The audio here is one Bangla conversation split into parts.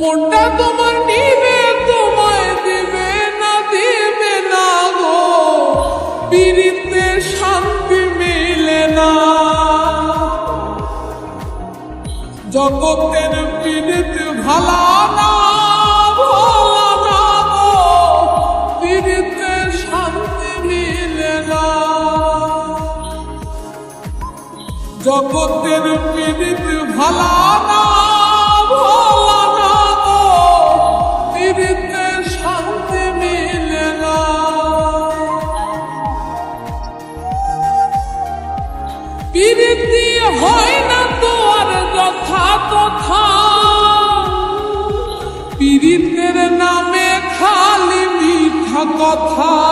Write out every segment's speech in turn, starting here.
মনটা তোমার নিবে, তোমায় দিবে না দিবে না গো। পীড়িতে শান্তি মিলে না। জগতের পীড়িত ভালা শান্তি না। জগতের পীড়িত ভালা কথা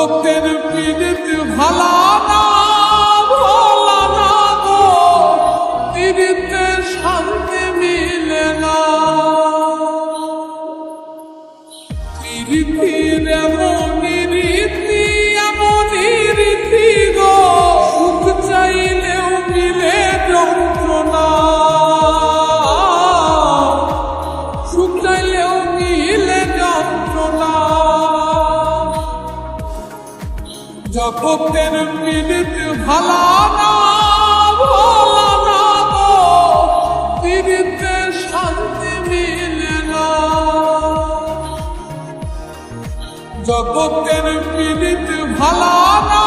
জগতের পীড়িত ভালা না জগতের পীড়িত ভালা না ভালা না গো পীড়িতে শান্তি মিলে না। জগতের পীড়িত ভালা না